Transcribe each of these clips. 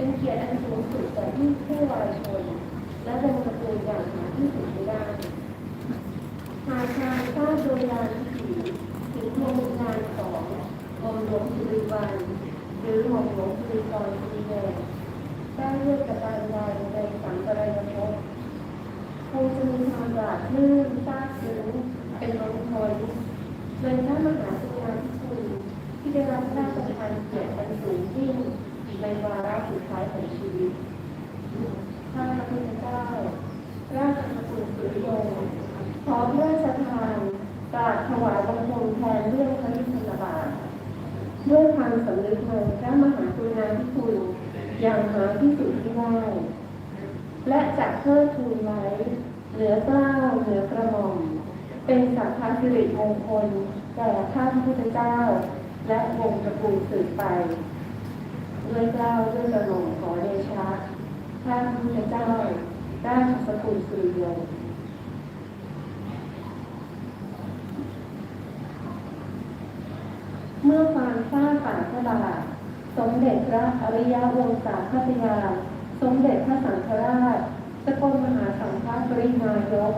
เป็นเกียรติอันสูงสุดแต่ที่ผู้วายชน และเป็นตระกูลอย่างหาที่สุดไม่ได้หากทางทราบโดยยานวิถีถึงโครงการของกรมหลวงสุริวันหรือหม่อมหลวงสุริกรสุริแดงได้เลือกกระจายยายในสังกรายภพคงจะมีความหลาดลื่นซาบซึ้งเป็นล้นพ้นเป็นพระมหากรุณาธิคุณที่ได้รับพระราชทานเกียรติอันสูงยิ่ง ในวาระสุดท้ายของชีวิตข้าพระพุทธเจ้า ราชสกุลสุริยงค์ขอพระราชทานกราบถวายบังคมแทนเรื่องพระยุทธบาทด้วยความสำนึกในพระมหากรุณาธิคุณอย่างหาที่สุดที่ได้และจะเทิดทูนไว้ เหนือเกล้าเหนือกระหม่อม เป็นสักกาสิริมงคลแก่ข้าพระพุทธเจ้า และวงศ์ตระกูลสืบไป ด้วยเกล้าด้วยกระหม่อมขอเดชะข้าพระพุทธเจ้าราชสกุลสุริยงค์เมื่อฟางฟ้าป่าพระบาทสมเด็จพระอริยวงศาคตยาสมเด็จพระสังฆราช สกลมหาสังฆปรินายก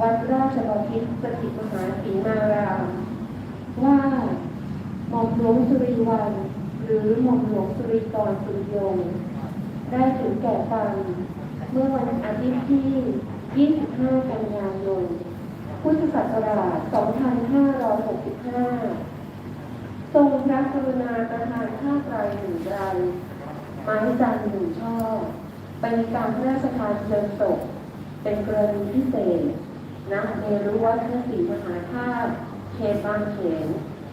วัดราชบพิตรสถิตมหาศรีมาราม ว่าหม่อมหลวงสุริวัน หรือหม่อมหลวงสุริกรสุริยงได้ถึงแก่กรรมเมื่อวันอาทิตย์ที่ 25 กันยายน พุทธศักราช 2565 ทรงพระกรุณาประทานข้าไตรหนึ่งไรไม้จันทร์หนึ่งช่อไปในการพระราชทานเพลิงศพเป็นกรณีพิเศษณเมรุวัฒนศรีมหาธาตุเขตบางเขน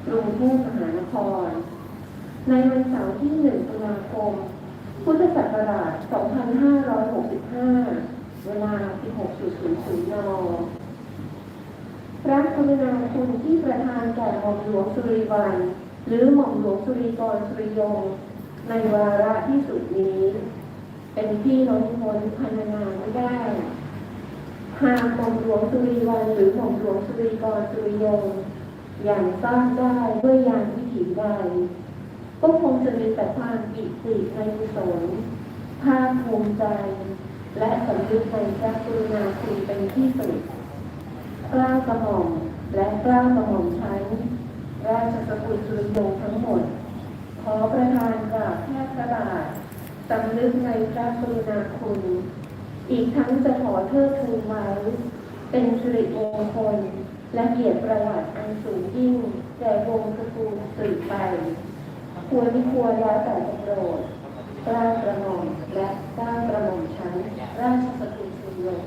กรุงเทพมหานคร ในวันเสาร์ที่ 1 ตุลาคม พุทธศักราช 2565 เวลา 16.00 น พระกรุณาคุณที่ประทานแก่หม่อมหลวงสุริวัน หรือหม่อมหลวงสุริกรสุริยง ในวาระที่สุดนี้ เป็นที่ล้นพ้นพรรณนาไม่ได้ หากหม่อมหลวงสุริวันหรือหม่อมหลวงสุริกรสุริยง อย่างสร้างได้ด้วยยานวิถีใด ก็คงจะมีแต่ความปิติในกุศลภาคภูมิใจ และสำนึกในพระกรุณาคุณเป็นที่สุดกล้าวกระหม่อมและกล้าวกระหม่อมชั้นราชสกุลสุริยงทั้งหมด ขอประทานกราบแทบพระบาทสำนึกในพระกรุณาคุณ อีกทั้งจะขอเทิดทูนไว้ เป็นสิริมงคลและเกียรติประวัติอันสูงยิ่งแก่วงศ์ตระกูลสืบไป ควรไม่ควรแล้วแต่จะโปรดกล้ากระหม่อมและกล้ากระหม่อมชั้นราชสกุลสุริยง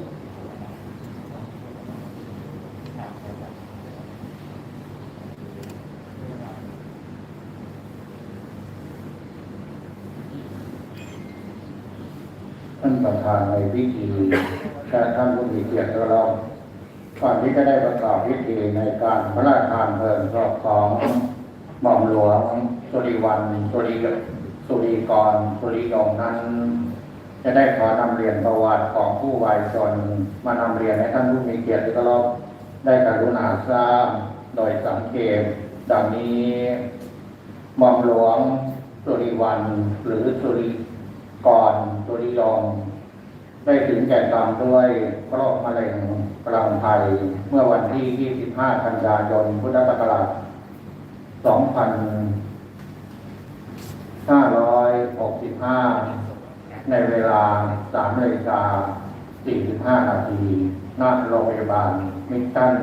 ท่านประธานในพิธีและท่านผู้มีเกียรติเราก่อนที่จะได้ประกอบพิธีในการพระราชทานเพลิงศพของ หม่อมหลวงสุริวันสุริสุริกรสุริยงนั้น จะได้ขอนำเรียนประวัติของผู้วายชน มานำเรียนให้ท่านผู้มีเกียรติที่เคารพได้กรุณาทราบโดยสังเกตดังนี้หม่อมหลวงสุริวันหรือสุริกรสุริยงได้ถึงแก่กรรมด้วยโรคมะเร็งกลางไทยเมื่อวันที่ 25 กันยายน พุทธศักราช 2565ในเวลา3นาฬิกา45นาทีณโรงพยาบาลมิกตัน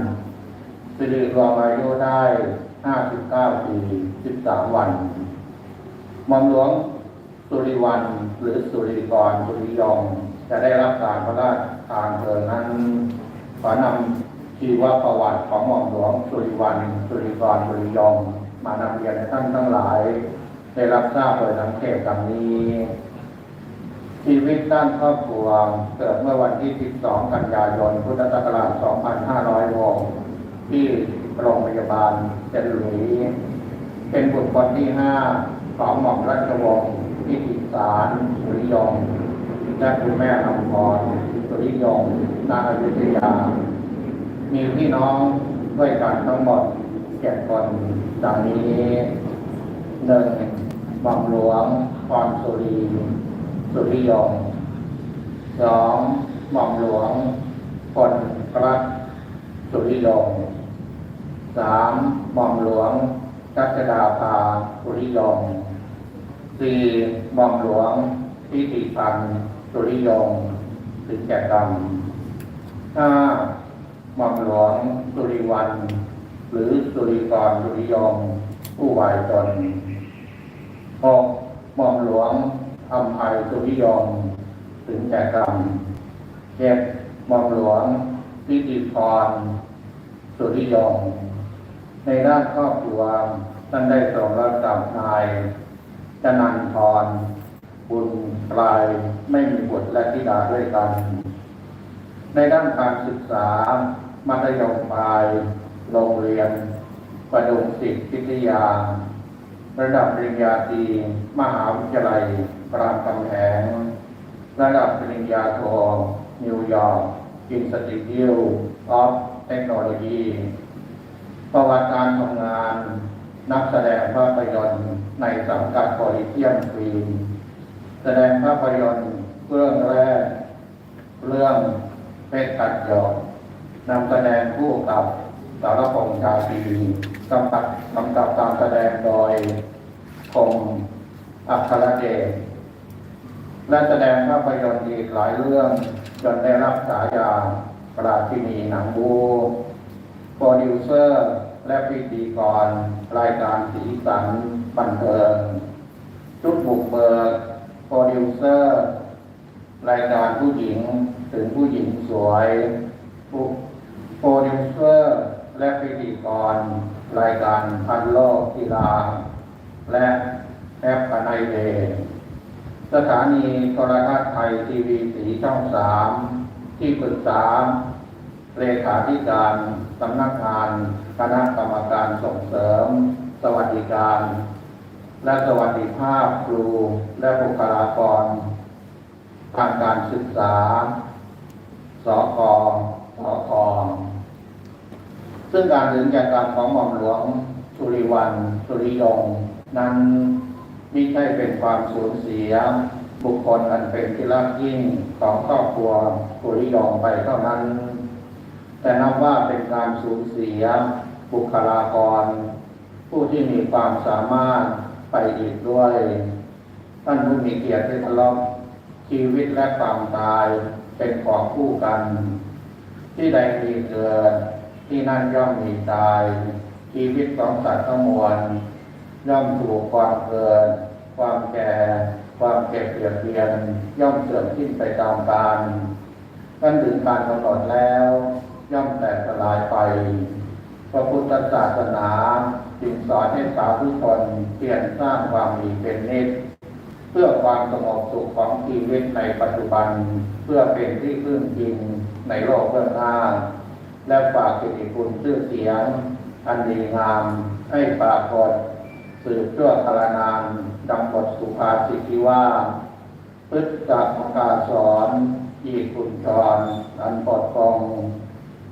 สิริรวมอายุได้59ปี13วันมอมหลวงสุริวันหรือสุริกรสุริยองจะได้รับการพระราชทานเพลิงนั้นขอนำชีวประวัติของหม่อมหลวงสุริวันสุริกรสุริยอง มานำเรียนให้ท่านทั้งหลาย ได้รับทราบโดยสังเกตดังนี้ ชีวิตด้านครอบครัวเกิดเมื่อวันที่ 12 กันยายน พุทธศักราช 2506 ที่โรงพยาบาลเจนหลุยเป็นบุตรคนที่ห้าของหม่อมราชวงศ์พิธิสารสุริยงและคุณแม่อมพรสุริยงนาอยุธยา มีพี่น้องด้วยกันทั้งหมด จ็ดคนดังนี้หนึ่งหม่อมหลวงพรสุรีสุริยงสองหม่อมหลวงพลรัตน์สุริยงสามหม่อมหลวงรัชดาภาสุริยงสี่หม่อมหลวงทิติพันธ์สุริยงถึงแก่กรรมห้าหม่อมหลวงสุริวัน หรือสุริกรสุริยงผู้วายตนหกมอมหลวงอัมภัยสุริยงถึงแก่กรรมเจ็ดมอมหลวงทิติพรสุริยงในด้านครอบครัวท่านได้ทรงรับกับนายจนันทรบุญกลายไม่มีบุตรและธิดาด้วยกัน ในด้านการศึกษามัธยมปลาย โรงเรียน ประดุงศิษย์พิทยา ระดับปริญญาตรีมหาวิทยาลัยรามคำแหงระดับปริญญาโทนิวยอร์กอินสติทิวออฟเทคโนโลยีประวัติการทำงาน นักแสดงภาพยนตร์ในสังกัดโพลิเทียมฟิล์มแสดงภาพยนตร์เรื่องแรก เรื่องเพชรกัดหยอดนำแสดงคู่กับารพงษ์ชาตีกำกับกำกับการแสดงโดยคงอัครเดชและแสดงภาพยนตร์อีกหลายเรื่อง จนได้รับฉายาปราชินีหนังบูโปรดิวเซอร์ และพิธีกร รายการสีสันบันเทิงชุดบุกเบิกโปรดิวเซอร์ รายการผู้หญิงถึงผู้หญิงสวย โปรดิวเซอร์ และพิธีกร รายการพันโลกกีฬา และแอปพนายเดสถานีโทรทัศน์ไทยทีวีสีช่องสามที่ปรึกษา เลขาธิการสำนักงานคณะกรรมการส่งเสริม สวัสดิการ และสวัสดิภาพครูและบุคลากร ทางการศึกษา สกสค ซึ่งการถึงแก่กรรมของหม่อมหลวงสุริวันสุริยงนั้นไม่ใช่เป็นความสูญเสีย บุคคลอันเป็นที่รักยิ่งของครอบครัวสุริยงไปเท่านั้น แต่นับว่าเป็นการสูญเสีย บุคลากร ผู้ที่มีความสามารถไปอีกด้วย ท่านผู้มีเกียรติที่เคารพชีวิตและความตายเป็นของคู่กัน ที่ใดมีเกิด ที่นั่นย่อมมีตาย ชีวิตของสัตว์ทั้งมวลย่อมถูกความเกิด ความแก่ ความเก็บเกี่ยวเพียน ย่อมเสื่อมสิ้นไปตามกาลท่นถึงการกำหนดแล้ว ย่อมแตกสลายไป พระพุทธศาสนาจึงสอนให้สาธุชนเพียรสร้างความดีเป็นนิจเพื่อความสงบสุขของชีวิตในปัจจุบัน เพื่อเป็นที่พึ่งพิงในโลกเบื้องหน้า และฝากเกิตติคุณชื่อเสียง อันดีงาม ให้ปรากฏสืบชั่วคารนานดังบทสุภาษิตที่ว่า พฤติกรรมกาสอนอีกคุณจรอันปลอดปลง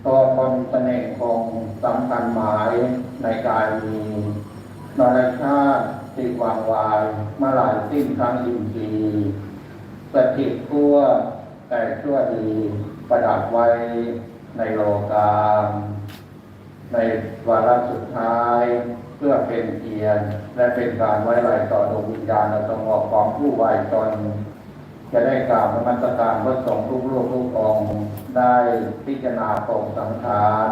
ตัวคนเสน่ห์คงสำคัญหมายในกายมีนรชาติติวางวายเมื่อหลายสิ้นครั้งอินทรีย์สถิตทั่วแต่ชั่วดีประดับไว้ ในโลกาในวาระสุดท้าย เพื่อเป็นเกียรติและเป็นการไว้ไรต่อดวงวิญญาณและสงบของผู้วายตนจะได้กล่าวนมัสการพระสงฆ์ทุกรูปทุกองค์ได้พิจารณาปร่งสังขาร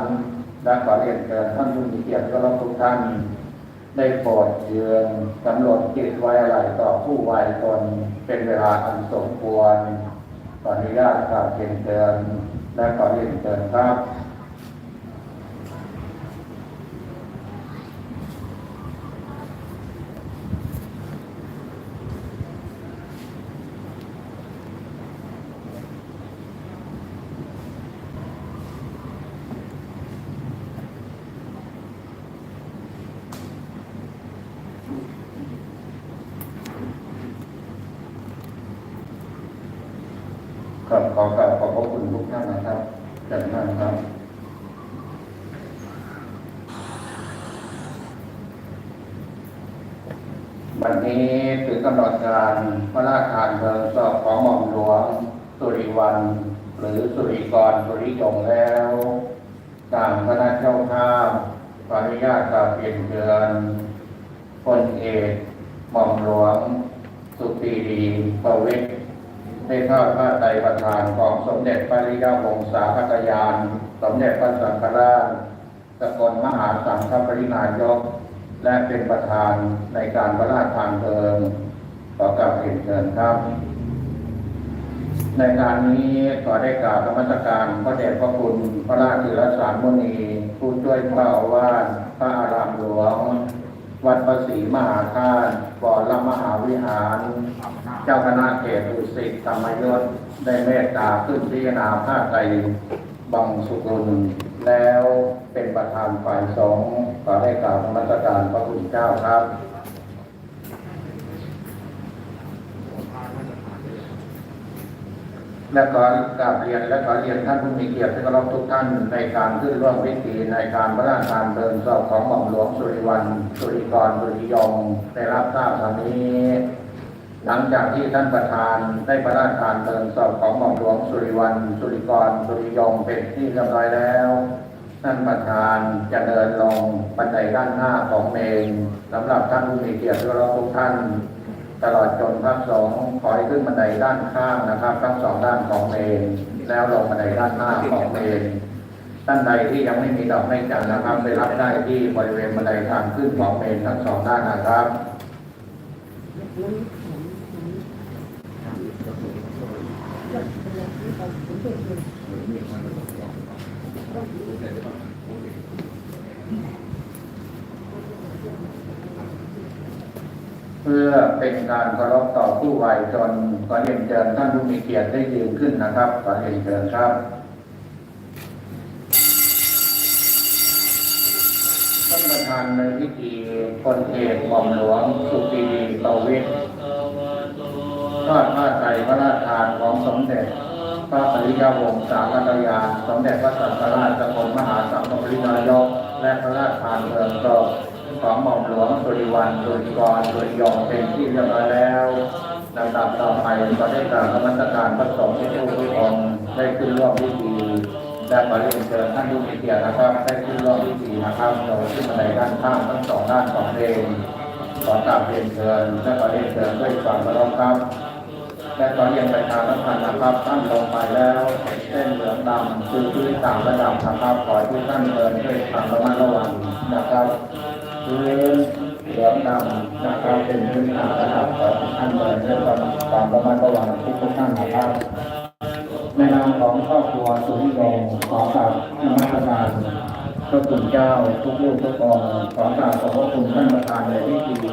และขอเรียนเชิญท่านผู้มีเกียรติทุกทุกท่าน ได้โปรดเยือนกำหนดจิตไว้อะไรต่อผู้วายตนเป็นเวลาอันสมควรขออนุญาตกราบเรียนเชิญ และขอเรียนเชิญครับครับขอกราบขอบพระคุณทุกท่านนะครับจากนั้นครับ น วันนี้ถึงกำหนดงานพระราชทานเพลิงศพของหม่อมหลวงสุริ วัน หรือสุริกรสุริยงแล้วทางคณะเจ้าภาพขออนุญาตกราบเรียนเชิญพลเอกหม่อมหลวง สุปีดีประวิตรได้ทอดผ้าไตประธานของสมเด็จพระริยวงศาคตยาน สมเด็จพระสังฆราชสกลมหาสังฆปรินายก และเป็นประธานในการพระราชทานเพลิงขอกราบเรียนเชิญครับ ในการนี้ขอได้กราบธรรมสการพระเดชพระคุณพระราชิรสารมุนีผู้ช่วยเจ้าอาวาสพระอารามหลวง วัดประศรีมหาธาตุวรมหาวิหาร เจ้าคณะเขตดุสิตธรรมยศได้เมตตาขึ้นพิจารณาผ้าไตรบังสุกุล แล้วเป็นประธานฝ่ายสงฆ์ขอได้กล่าวธรรมสการพระคุณเจ้าครับ และขอกราบเรียนและขอเรียนท่านผู้มีเกียรติที่เคารพทุกท่านในการขึ้นร่วมพิธีในการพระราชทานเพลิงศพของหม่อมหลวงสุริวัลสุริกรสุริยงได้รับทราบทางนี้ หลังจากที่ท่านประธานได้พระราชทานเพลิงศพของหม่อมหลวงสุริวัลสุริกรสุริยงเป็นที่เรียบร้อยแล้วท่านประธานจะเดินลงบันไดด้านหน้าของเมนสำหรับท่านผู้มีเกียรติที่เคารพทุกท่าน ตลอดจนพระสงฆ์ขอให้ขึ้นบันไดด้านข้างนะครับทั้งสองด้านของเมนแล้วลงบันไดด้านหน้าของเมนท่านใดที่ยังไม่มีดอกไม้จันทร์นะครับไปรับได้ที่บริเวณบันไดทางขึ้นของเมนทั้งสองด้านนะครับ เพื่อเป็นการเคารพต่อผู้วัยจนขอเรียนเชิญท่านผู้มีเกียรติได้ยืนขึ้นนะครับขอเรียนเชิญครับท่านประธานในพิธีพลเอกหม่อมหลวง สุปีดีตวิทย์ทอดผ้าไตรพระราชทานของสมเด็จ พระปริยวงศ์สามัตยาสมเด็จพระสังฆราชสกลมหาสังฆปรินายกและพระราชทานเพลิงศพ ของหม่อมหลวงสุริวันสุริกรสุริยองเป็นที่เรียบร้อยแล้วลำดับต่อไปก็ได้กราบธรรมสการพระสงฆ์ทุกทุกคนได้ขึ้นร่วมพิธีและขอเรียนเชิญท่านผู้มีเกียรตินะครับได้ขึ้นร่วมพิธีนะครับโดยขึ้นบันไดด้านข้างทั้งสองด้านของเพลงขอกราบเรียนเชิญและขอเรียนเชิญด้วยความเคารพครับและตอนเรียนไปทางสำคัญนะครับท่านลงไปแล้วเส้นเหลืองดำคือพื้นต่างระดับนะครับขอให้ทุกท่านเดินด้วยความระมัดระวังนะครับ เหลืองดำนะครับเป็นพื้นต่างระดับขอให้ทุกท่านเดินด้วยความความระมัดระวังทุกทุกท่านนะครับในนามของครอบครัวสุริยงขอกราบนมัสการพระคุณเจ้าทุกรูปทุกองขอกราบขอบพระคุณท่านประธานในพิธี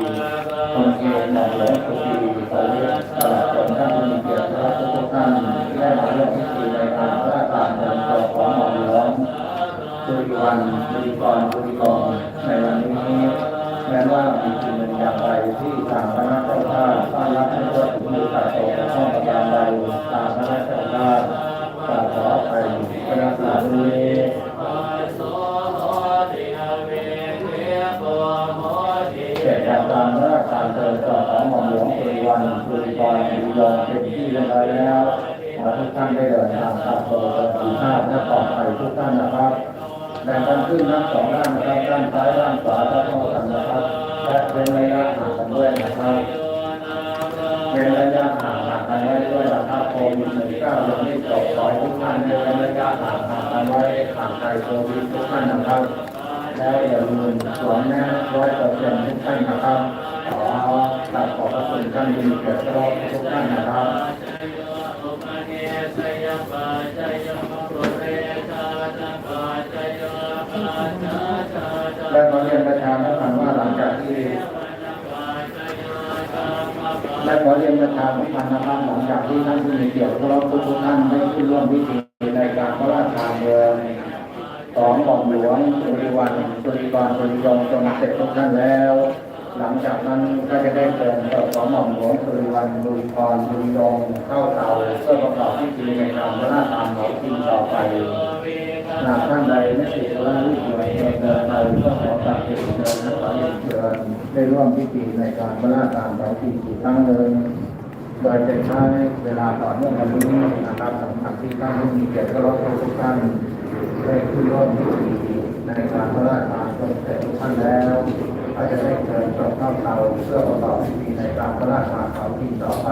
คนเกหม่อมหลวงสุปีโตเวชตลอดจนท่านผู้มีเกียรติและทุกๆท่านได้มาร่วมพิธีในการพระราชทานเพลิงศพของหม่อมหลวงสุริวันสุริกรสุริกรในวัน แม้ว่ามีสิ่งหนึ่งอย่างไรที่ทางคณะเจ้าภาพต้อนรับให้ทั่วถึงมือตัดตและข้อประการใดทางคณะเจ้าภาพกราบขออภัยในลักษณะนี้เกิดจากการพระราชทานเพลิงศพของหม่อมหลวงสุริวันสุริกรสุริยงเป็นที่เรียบร้อยแล้วขอทุกท่านได้เดินทางกลับโดยสวัสดิภาพและปลอดภัยทุกท่านนะครับแบ่งกันขึ้นทั้งสองด้านนะครับด้านซ้ายด้านขวาเท่าๆกันนะครับ และเป็นระยะห่างกันด้วยนะครับเป็นระยะห่างห่างกันไว้ด้วยนะครับโควิด19ยังไม่จบขอให้ทุกท่านด้เป็นระยะห่างห่างกันไว้ห่างไกลโควิดทุกท่านนะครับแล้วอย่าลืมสวมแมสร้อยเปอร์เซ็นต์ทุกท่านนะครับขอขอบพระคุณท่านมีเกียรติรอบทุกท่านนะครับ และขอเรียนประชาสัมพันธ์ว่าหลังจากที่และขอเรียนประชาสัมพันธ์นะครับหลังจากที่ท่านผู้มีเกียรติรอบทุกท่านได้ขึ้นร่วมพิธีในการพระราชทานเพลิงของหม่อมหลวงสุริวันสุริกรสุริยงจงเสร็จทุกท่านแล้ว หลังจากนั้นก็จะได้เชิญเจ้าของหม่อมหลวงสุริวันดุริพรดุริยงเข้าเตาเพื่อประกอบพิธีในการพระราชทานของจริงต่อไป หากท่านใดไม่ติดธุระรีบด่วนเดินเดินไปก็ขอกราบเรียนเชิญและขอเรียนเชิญได้ร่วมพิธีในการพระราชทานของจริงอีกครั้งหนึ่งโดยจะใช้เวลาต่อเนื่องวันนี้นะครับสำหรับที่ท่านผู้มีเกียรติก็รบทุกท่านได้ขึ้นร่วมพิธีในการพระราชทานจนเสร็จทุกท่านแล้วก็จะได้เชิญจบเข้าเตาเพื่อประกอบพิธีในการพระราชทานเขาที่ต่อไป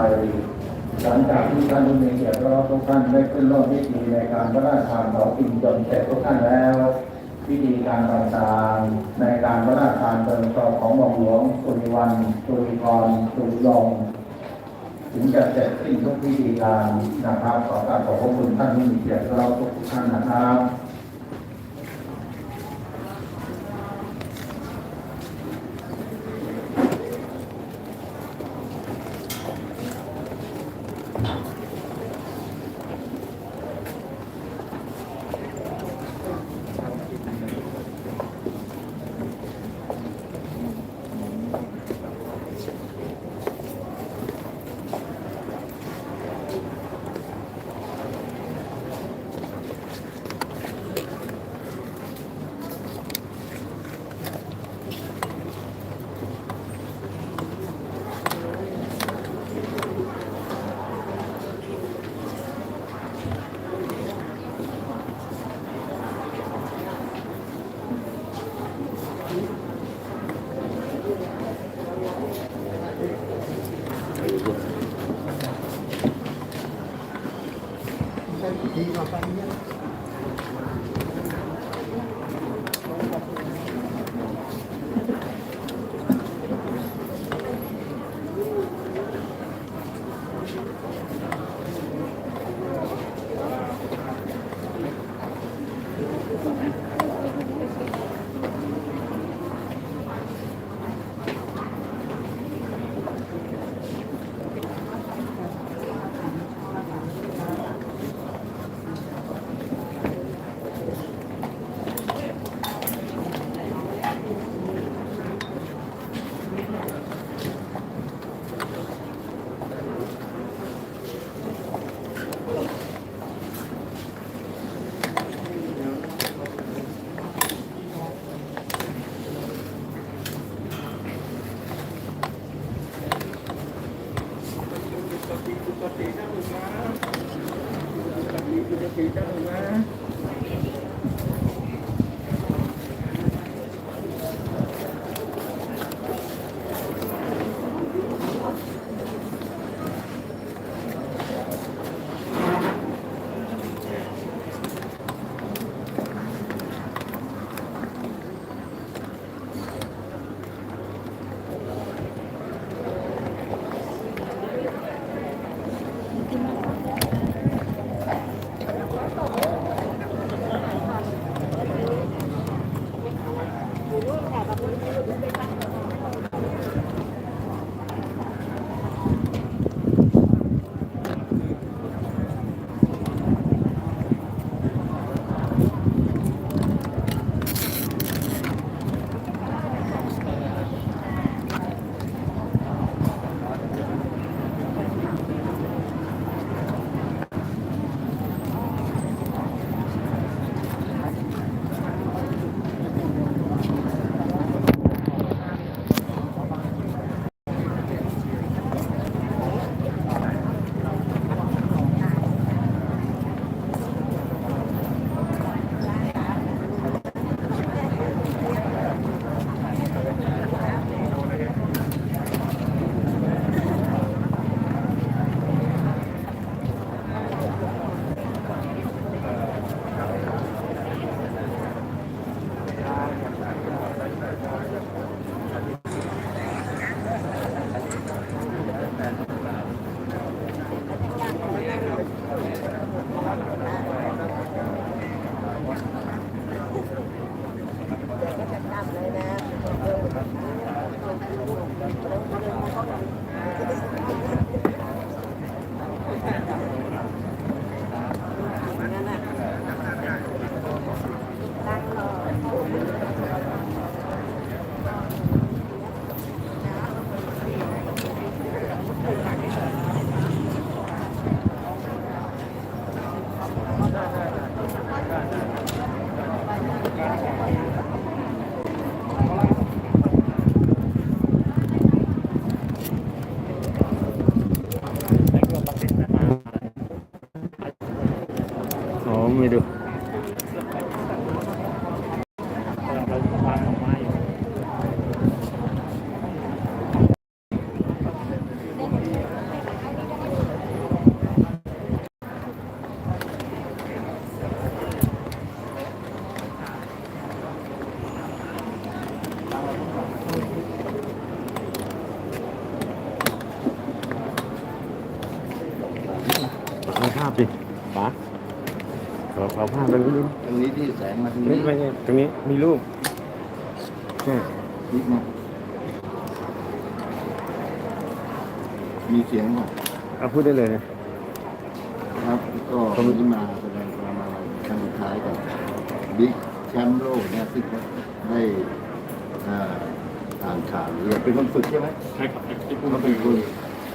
หลังจากที่ท่านผู้มีเกียรติเรบทุกท่านได้ขึ้นร่วมพิธีในการพระราชทานเขาจริงจนเสร็จทุกท่านแล้วพิธีการต่างๆในการพระราชทานเป็นต่อของหม่อมหลวงสุริวันสุริกรสุริยงถึงจะเสร็จสิ้นทุกพิธีการนะครับขอกราบขอบพระคุณท่านผู้มีเกียรติเราทุกท่านนะครับ ค miro. ม่ตรงนี้มีรูปใช่นิดนะมีเสียงป่ะเอาพูดได้เลยนะ ครับก็คนที่มาแสดงความอะไรครั้งสุดท้ายกับบิ๊กแชมป์โลกเนี่ยซึ่งได้อ่าอ่านข่าวเรียนเป็นคนฝึกใช่ไหมใช่ครับที่พูดก็คือ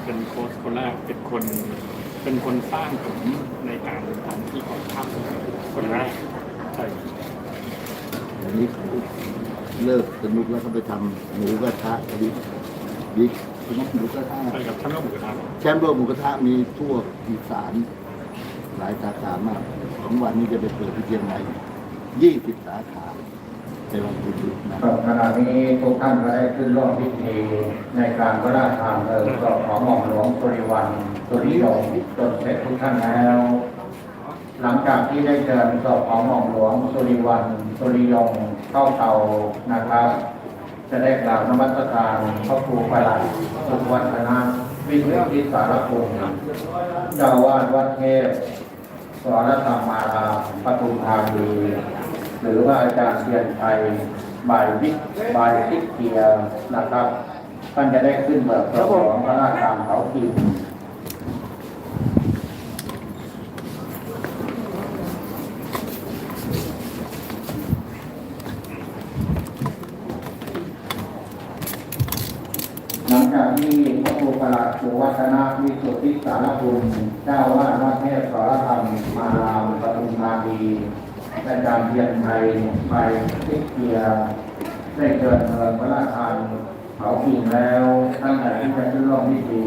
เป็นโค้ชคนแรกเป็นคนเป็นคนสร้างผมในการทำที่ก่อนข้ามคนแรกใช่ อันนี้เลิกสนุกแล้วก็ไปทำหมูกระทะกับบิ๊กบิ๊กสนุกหมูกระทะใช่ครับท่านก็หมูกระทะแชมป์โลกหมูกระทะมีทั่วอีสานหลายสาขามากของวันนี้จะไปเปิดที่เชียงใหม่ยี่สิบสาขาในวันพุธนะครับขณะนี้ทุกท่านก็ได้ขึ้นร่วมพิธีในการพระราชทานเพลิงศพของหม่อมหลวงสุริวันสุริยงจนเสร็จทุกท่านแล้ว หลังจากที่ได้เชิญศพของหม่อมหลวงสุริวันสุริยงเข้าเตานะครับ จะได้กล่าวนมัสการพระครูประหลัดสุวัฒนะวิสุทธิสารพงศ์เจ้าวาดวัดเทพสรธรรมารามปทุมธานีหรือว่าอาจารย์เทียนชัยบายวิกบายทิกเกียร์นะครับท่านจะได้ขึ้นเบิกของพระราชทานเขาพิมพ์ หลังจากที่พระครูประหลัด สุวัฒนาวิสุทธิสารคุณเจ้าวาดวัดเทพสรธรรมมารามปทุมธานีอาจารย์เทียนไทยไปทิเกียได้เกิดเมืองพระราชทานเผากิ่งแล้วท่านไหนที่จะขึ้นร่วมพิธี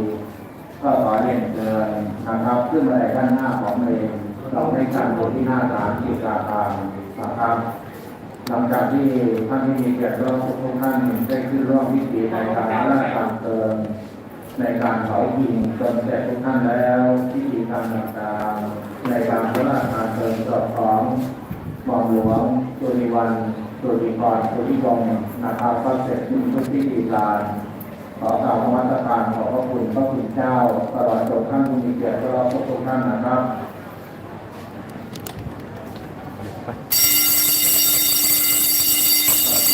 ก็ขอเรียนเชิญนะครับขึ้นมาในด้านหน้าของเองเราได้การบนที่หน้าศาลกิจการทางนะครับหลังจากที่ท่านที่มีเกียรติร่วมทุกท่านได้ขึ้นร่วมพิธีในการพระราชทานเพลิง ในการเผายิงจนเสร็จทุกท่านแล้วพิธีการต่างๆในการพระราชทานเพลิงศพของหม่อมหลวงสุริวันสุริกรสุริวงศ์นะครับก็เสร็จสิ้นทุกพิธีการขอกล่าวนมัสการขอพระคุณพระคุณเจ้าตลอดจนท่านผู้มีเกียรติร่วมทุกท่านนะครับ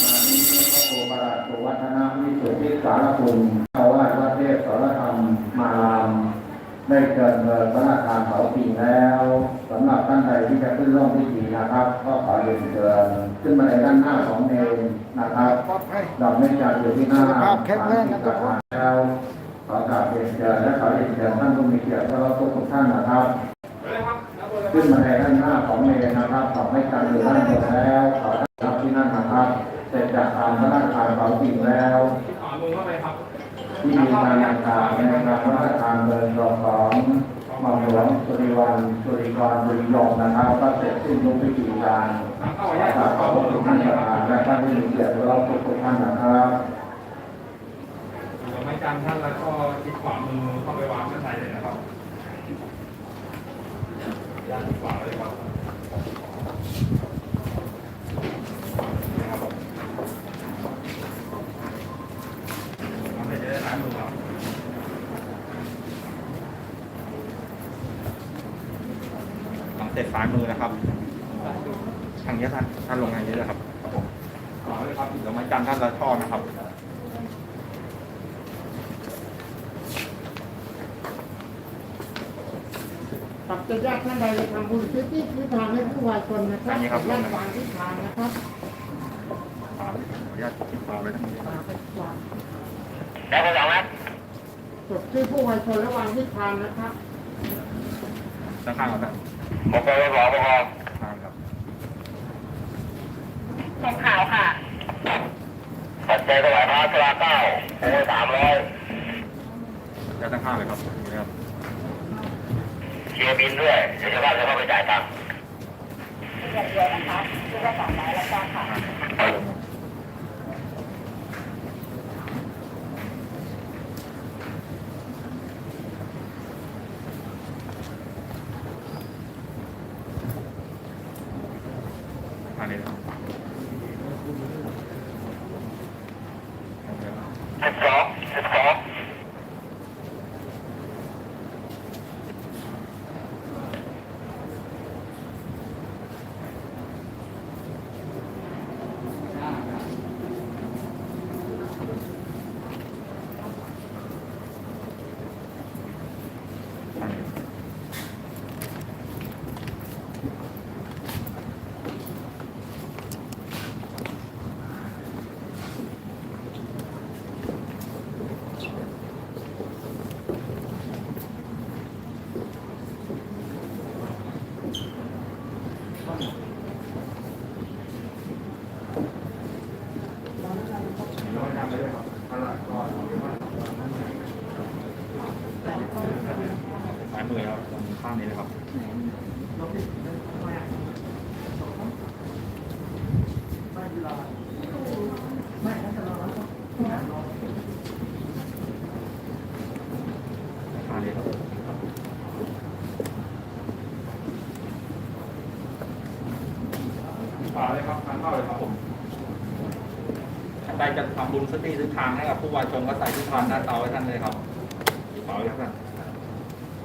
มานี้พระโคประหลัดสุวัฒนาวิสุทธิสารคุณเจ้าวาดวัดเทพสรธรรมมาราม ได้เกิดเงินพระราชทานเผาปีแล้วสำหรับท่านใดที่จะขึ้นร่วมพิธีนะครับ ก็ขอเรียนเชิญขึ้นมาในด้านหน้าของเมนนะครับดอกไม้จันทร์อยู่ที่หน้าสาพแข็งแระคาลแล้วขอกราบเรียนเชิญและขอเรียนเชิญท่านผู้มีเกียรติและทุกท่านนะครับขึ้นมาในด้านหน้าของเมนนะครับดอกไม้จันทร์อยู่ด้านบนแล้วขอรับที่นั่นนะครับเสร็จจากการพระราชทานเผาจริงแล้ว ที่มีการต่าในการพระราชทานเดินรองของม่อมหลวงสุริวันสุริกรสุริยงนะครับ ก็เสร็จสิ้นทุกพิธีการขอบขอบพระคุณท่านประธานและท่านที่มีเกียรติและทุกท่านนะครับไม่จำท่านแล้วก็ที่ขวามือเข้าไปวางข้างในเลยนะครับด้านขวาเลยครับเอาไปเจอซ้ายมือครับหลัง เสร็จซ้ายมือนะครับ ทางนี้ท่านท่านลงทางนี้เลยครับครับผมขวาเลยครับเดี๋ยวไม้จันท่านละช่อนะครับกับจะญาติท่านใดจะทำบุญซื้อที่ซื้อทางให้ผู้วายชนนะครับอันนี้ครับญาติวางที่ทางนะครับขออนุญาตติดต่อไว้ทั้งนี้วางไปวางแล้วก็วางแล้วจดชื่อผู้วายชนและวางที่ทางนะครับด้านข้างก่ ผมไปรอปภครับลงข่าวค่ะ ปัจจัยถวายพาสลาเก้าโอ้สามร้อยจะตั้งค่าเลยครับนี่ครับเคียร์บินด้วย เดี๋ยวชาวบ้าจะเข้าไปจ่ายตังค์อย่เดียวนะคะคือว่าสามร้อยแล้วจ้าค่ะ วายชงก็ใส่ที่ทานหน้าเตาให้ท่านเลยครับ